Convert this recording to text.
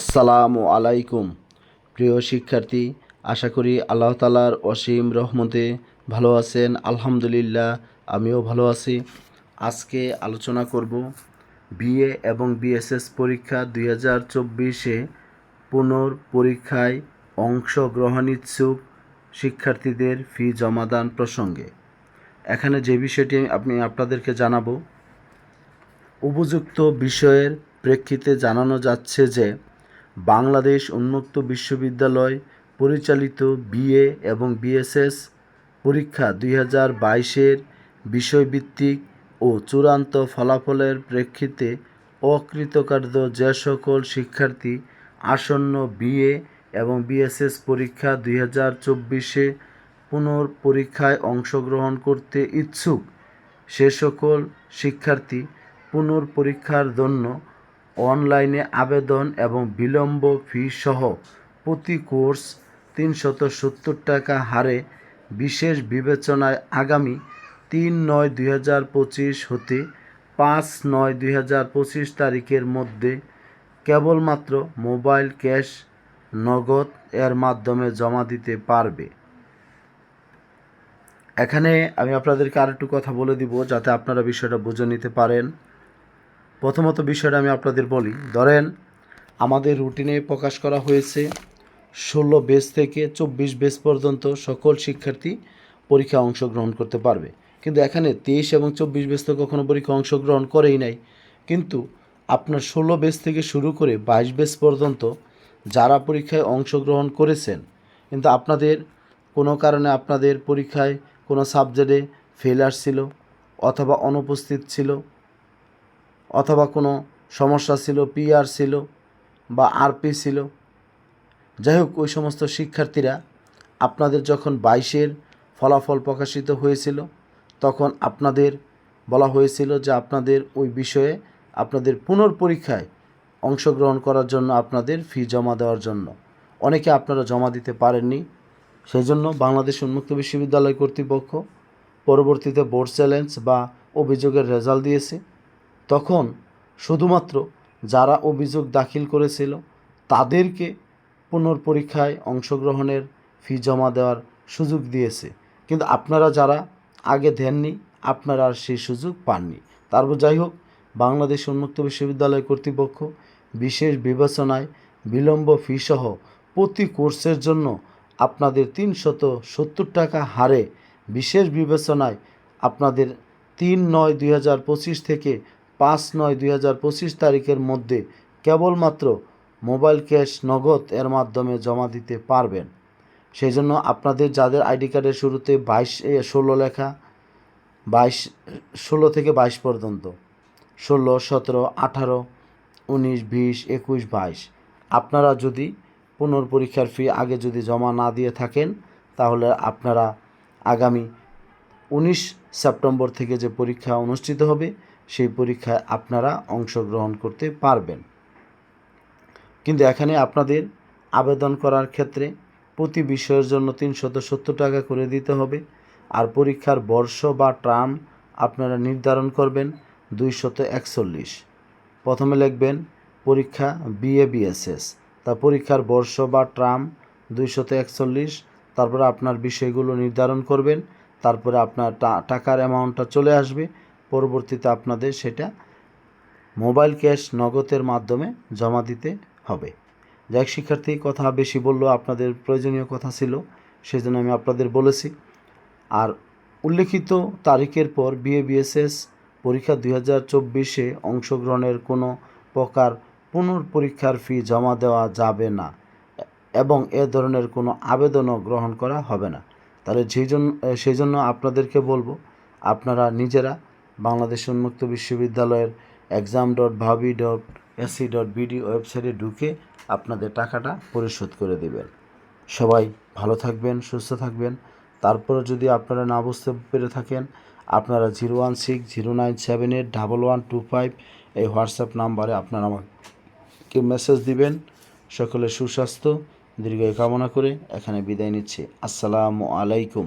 আসসালামু আলাইকুম। প্রিয় শিক্ষার্থী, আশা করি আল্লাহ তালার অসীম রহমতে ভালো আছেন। আলহামদুলিল্লাহ, আমিও ভালো আছি। আজকে আলোচনা করব বিএ এবং বিএসএস পরীক্ষা দুই হাজার চব্বিশে পুনর্পরীক্ষায় অংশগ্রহণ ইচ্ছুক শিক্ষার্থীদের ফি জমাদান প্রসঙ্গে। এখানে যে বিষয়টি আমি আপনাদেরকে জানাব, উপযুক্ত বিষয়ের প্রেক্ষিতে জানানো যাচ্ছে যে বাংলাদেশ উন্মুক্ত বিশ্ববিদ্যালয় পরিচালিত বিএ এবং বিএসএস পরীক্ষা দুই হাজার বাইশের বিষয়ভিত্তিক ও চূড়ান্ত ফলাফলের প্রেক্ষিতে অকৃতকার্য যে সকল শিক্ষার্থী আসন্ন বিএ এবং বিএসএস পরীক্ষা দুই হাজার চব্বিশে পুনর্পরীক্ষায় অংশগ্রহণ করতে ইচ্ছুক সে সকল শিক্ষার্থী পুনর্পরীক্ষার জন্য অনলাইনে আবেদন এবং বিলম্ব ফি সহ প্রতি কোর্স তিনশত সত্তর টাকা হারে বিশেষ বিবেচনায় আগামী তিন নয় দুই হাজার পঁচিশ হতে পাঁচ নয় দুই হাজার পঁচিশ তারিখের মধ্যে কেবলমাত্র মোবাইল ক্যাশ নগদ এর মাধ্যমে জমা দিতে পারবে। এখানে আমি আপনাদেরকে আরেকটু কথা বলে দিব যাতে আপনারা বিষয়টা বুঝে নিতে পারেন। প্রথমত বিষয়টা আমি আপনাদের বলি। ধরেন, আমাদের রুটিনে প্রকাশ করা হয়েছে, ষোলো বেস থেকে চব্বিশ বেস পর্যন্ত সকল শিক্ষার্থী পরীক্ষা অংশগ্রহণ করতে পারবে। কিন্তু এখানে তেইশ এবং চব্বিশ বেস তো কখনো পরীক্ষা অংশগ্রহণ করেই নাই। কিন্তু আপনার ষোলো বেস থেকে শুরু করে বাইশ বেস পর্যন্ত যারা পরীক্ষায় অংশগ্রহণ করেছেন, কিন্তু আপনাদের কোনো কারণে আপনাদের পরীক্ষায় কোনো সাবজেক্টে ফেল আসছিল অথবা অনুপস্থিত ছিল অথবা কোনো সমস্যা ছিল পিআর ছিল বা আরপি ছিল। যাই হোক ওই সমস্ত শিক্ষার্থীরা আপনাদের যখন বাইশের ফলাফল প্রকাশিত হয়েছিল, তখন আপনাদের বলা হয়েছিল যে আপনাদের ওই বিষয়ে আপনাদের পুনর্পরীক্ষায় অংশগ্রহণ করার জন্য আপনাদের ফি জমা দেওয়ার জন্য। অনেকে আপনারা জমা দিতে পারেননি। সেই জন্য বাংলাদেশ উন্মুক্ত বিশ্ববিদ্যালয় কর্তৃপক্ষ পরবর্তীতে বোর্ড চ্যালেঞ্জ বা অভিযোগের রেজাল্ট দিয়েছে। তখন শুধুমাত্র যারা অভিযোগ দাখিল করেছিল, তাদেরকে পুনর্পরীক্ষায় অংশগ্রহণের ফি জমা দেওয়ার সুযোগ দিয়েছে। কিন্তু আপনারা যারা আগে দেননি, আপনারা আর সেই সুযোগ পাননি। তারপর যাই হোক, বাংলাদেশ উন্মুক্ত বিশ্ববিদ্যালয় কর্তৃপক্ষ বিশেষ বিবেচনায় বিলম্ব ফি সহ প্রতি কোর্সের জন্য আপনাদের তিনশত সত্তর টাকা হারে বিশেষ বিবেচনায় আপনাদের তিন নয় দুই থেকে পাঁচ নয় দুই হাজার পঁচিশ তারিখের মধ্যে কেবলমাত্র মোবাইল ক্যাশ নগদ এর মাধ্যমে জমা দিতে পারবেন। সেই জন্য আপনাদের যাদের আইডি কার্ডের শুরুতে বাইশ ষোলো লেখা, বাইশ, ষোলো থেকে বাইশ পর্যন্ত, ষোলো, সতেরো, আঠারো, উনিশ, বিশ, একুশ, বাইশ। আপনারা যদি পুনর্পরীক্ষার ফি আগে যদি জমা না দিয়ে থাকেন, তাহলে আপনারা আগামী উনিশ সেপ্টেম্বর থেকে যে পরীক্ষা অনুষ্ঠিত হবে, সেই পরীক্ষায় আপনারা অংশগ্রহণ করতে পারবেন। কিন্তু এখানে আপনাদের আবেদন করার ক্ষেত্রে প্রতি বিষয়ের জন্য তিনশত সত্তর টাকা করে দিতে হবে। আর পরীক্ষার বর্ষ বা ট্রাম আপনারা নির্ধারণ করবেন দুইশত একচল্লিশ। প্রথমে লিখবেন পরীক্ষা বিএ, বিএসএস। তা পরীক্ষার বর্ষ বা ট্রাম দুইশত একচল্লিশ। তারপরে আপনার বিষয়গুলো নির্ধারণ করবেন। তারপরে আপনার টাকার অ্যামাউন্টটা চলে আসবে। পরবর্তীতে আপনাদের সেটা মোবাইল ক্যাশ নগদের মাধ্যমে জমা দিতে হবে। যাই হোক শিক্ষার্থী, কথা বেশি বলল, আপনাদের প্রয়োজনীয় কথা ছিল, সেজন্য আমি আপনাদের বলেছি। আর উল্লেখিত তারিখের পর বিএ বিএসএস পরীক্ষা দুই হাজার চব্বিশে অংশগ্রহণের কোনো প্রকার পুনর্পরীক্ষার ফি জমা দেওয়া যাবে না, এবং এ ধরনের কোনো আবেদনও গ্রহণ করা হবে না। তাহলে সেই জন্য সেই জন্য আপনাদেরকে বলব, আপনারা নিজেরা বাংলাদেশ উন্মুক্ত বিশ্ববিদ্যালয়ের এক্সাম ডট ভাবি ডট এসি ডট বিডি ওয়েবসাইটে ঢুকে আপনাদের টাকাটা পরিশোধ করে দেবেন। সবাই ভালো থাকবেন, সুস্থ থাকবেন। তারপরে যদি আপনারা না বুঝতে পেরে থাকেন, আপনারা zero one six, zero nine seven eight, double one two five এই হোয়াটসঅ্যাপ নাম্বারে আপনারা আমাকে মেসেজ দিবেন। সকলে সুস্বাস্থ্য দীর্ঘায়ু কামনা করে এখানে বিদায় নিচ্ছে। আসসালামু আলাইকুম।